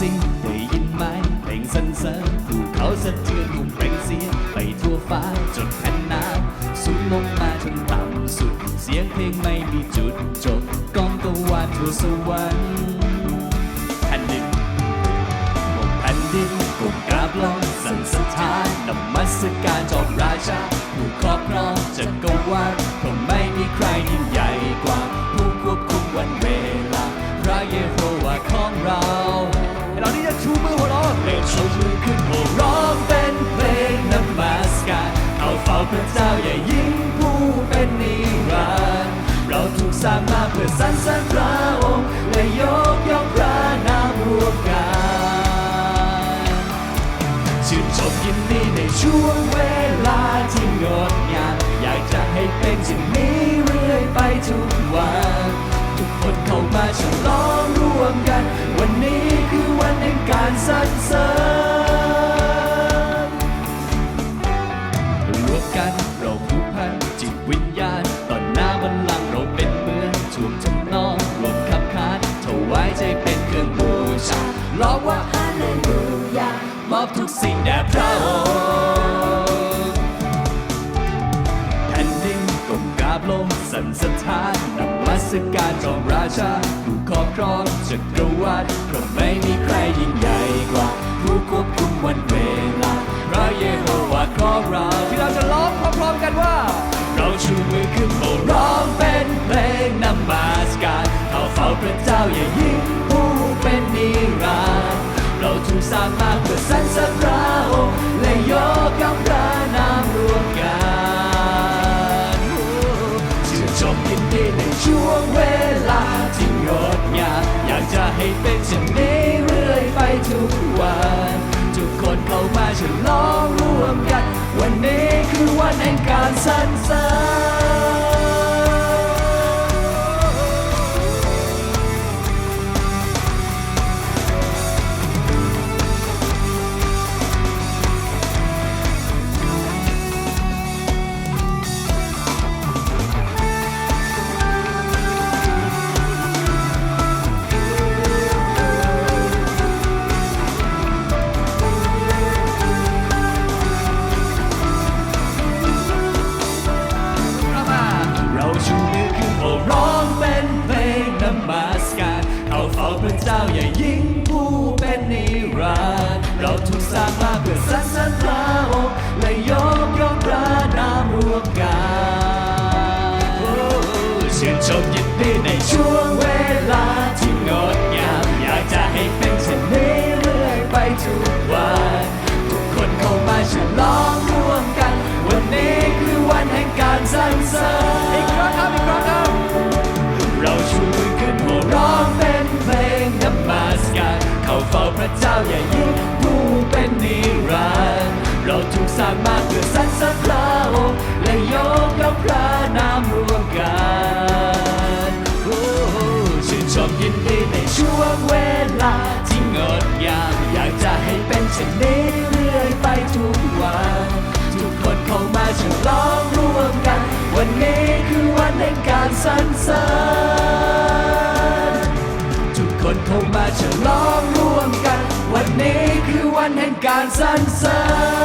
สิได้ยินไหมเพลงสรรเสริญภูเขาสะเทือนหุ่มเปล่งเสียงไปทั่วฟ้าจนแผ่นน้ำสูงลงมาถึงต่ำสุด เสียงเพลงไม่มีจุดจบกองกวาดทั่วสวรรค์แผ่นดินบนแผ่นดินก้มกราบลงสันสถานนมัสการจอมราชาผู้ครอบครองจักรวาล รรเสริญพระองค์และยกย่องพระนามรวมกันชื่นชมยินดีในช่วงเวลาที่งดงามอยากจะให้เป็นเช่นนี้เรื่อยไปทุกวันทุกคนเข้ามาฉลองร่วมกัน วันนี้คือวันแห่งการสร มอบทุกสิ่งแด่พระองค์แผ่นดินก้มกราบลงสันสถานนมัสการจอมราชาผู้ครอบครองจักรวาลเพราะไม่มีใครยิ่งใหญ่กว่า ผู้ควบคุมวันเวลาพระเยโฮวาของเราที่เราจะร้องพร้อมๆกันว่า เราชูมือขึ้นโบร้องเป็นเพลงนมัสการเอาเฝ้าพระเจ้าอย่ายิ่ง สร้างมาเพื่อสรรเสริญพระองค์และยกย่องพระนามรวมกันชื่นชมยินดีในช่วงเวลาที่งดงามอยากจะให้เป็นเช่นนี้เรื่อยไปทุกวัน ทุกคนเข้ามาฉลองร่วมกัน วันนี้คือวันแห่งการสรรเสริญ ชมยินดีในช่วงเวลาที่งดงาม อยากจะให้เป็นเช่นนี้เรื่อยไปทุกวันทุกคนเข้ามาฉลองร่วมกัน วันนี้คือวันแห่งการสรรเสริญอีกครั้งครับอีกครั้งครับเราชูมือขึ้นโหร้องเป็นเพลงนมัสการเข้าเฝ้าพระเจ้าอย่ ที่งดงามอยากจะให้เป็นเช่นนี้เรื่อยไปทุกวันทุกคนเข้ามาฉลองร่วมกัน วันนี้คือวันแห่งการสรรเสริญทุกคนเข้ามาฉลองร่วมกัน วันนี้คือวันแห่งการสรรเสริญ